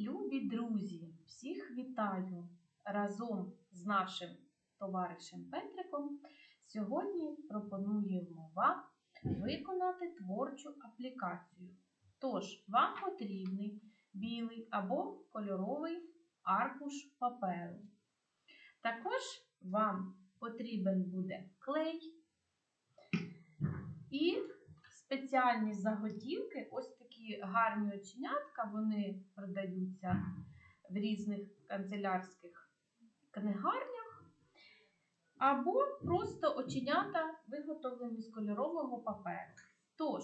Любі друзі, всіх вітаю разом з нашим товаришем Петриком. Сьогодні пропонуємо вам виконати творчу аплікацію. Тож, вам потрібний білий або кольоровий аркуш паперу. Також вам потрібен буде клей і спеціальні заготівки, ось такі гарні оченятка, вони продаються в різних канцелярських книгарнях, або просто оченята, виготовлені з кольорового паперу. Тож,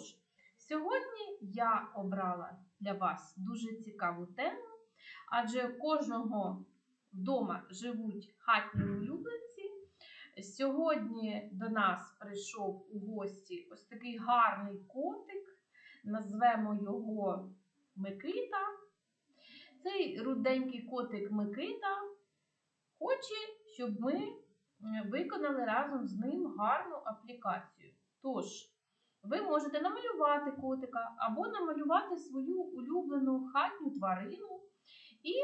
сьогодні я обрала для вас дуже цікаву тему, адже кожного вдома живуть хатні улюбленці. Сьогодні до нас прийшов у гості ось такий гарний котик. Назвемо його Микита. Цей руденький котик Микита хоче, щоб ми е, виконали разом з ним гарну аплікацію. Тож, ви можете намалювати котика або намалювати свою улюблену хатню тварину і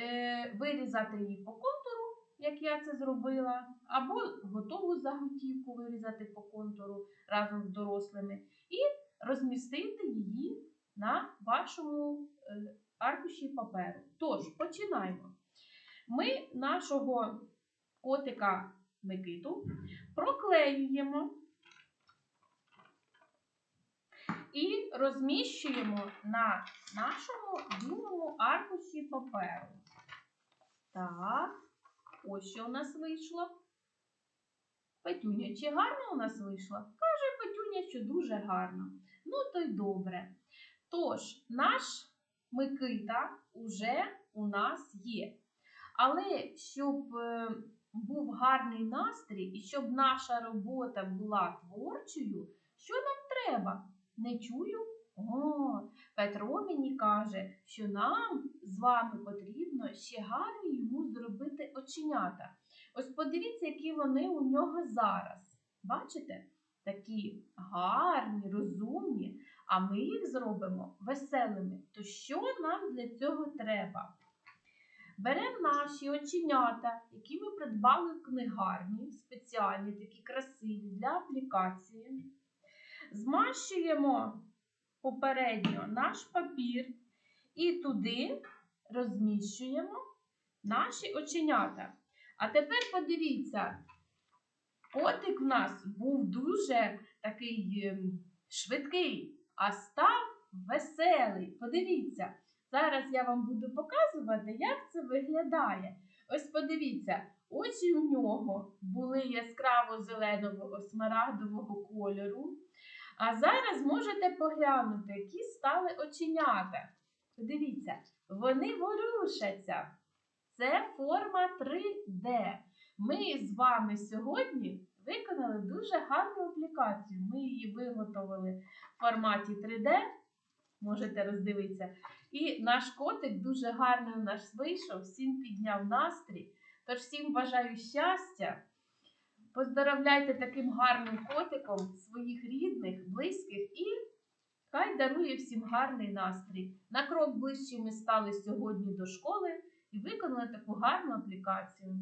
е, вирізати її по контуру як я це зробила, або готову заготівку вирізати по контуру разом з дорослими, і розмістити її на вашому е, аркуші паперу. Тож, починаємо. Ми нашого котика Микиту проклеюємо і розміщуємо на нашому білому аркуші паперу. Так. Ось що у нас вийшло. Петюня, чи гарно у нас вийшло? Каже Петюня, що дуже гарно. Ну, то й добре. Тож, наш Микита уже у нас є. Але щоб е, був гарний настрій і щоб наша робота була творчою, що нам треба? Не чую? О, Петро мені каже, що нам з вами потрібно ще гарні йому зробити оченята. Ось подивіться, які вони у нього зараз. Бачите? Такі гарні, розумні, а ми їх зробимо веселими. То що нам для цього треба? Беремо наші оченята, які ми придбали в книгарні, спеціальні, такі красиві для аплікації. Змащуємо попередньо наш папір і туди розміщуємо наші оченята. А тепер подивіться, котик в нас був дуже такий ем, швидкий, а став веселий. Подивіться, зараз я вам буду показувати, як це виглядає. Ось подивіться, очі у нього були яскраво зеленого смарагдового кольору. А зараз можете поглянути, які стали оченята. Подивіться, вони ворушаться. Це форма 3D. Ми з вами сьогодні виконали дуже гарну аплікацію. Ми її виготовили в форматі 3D. Можете роздивитися. І наш котик дуже гарний у нас вийшов, всім підняв настрій. Тож всім бажаю щастя. Поздоровляйте таким гарним котиком своїх рідних, близьких і хай дарує всім гарний настрій. На крок ближче ми стали сьогодні до школи і виконали таку гарну аплікацію.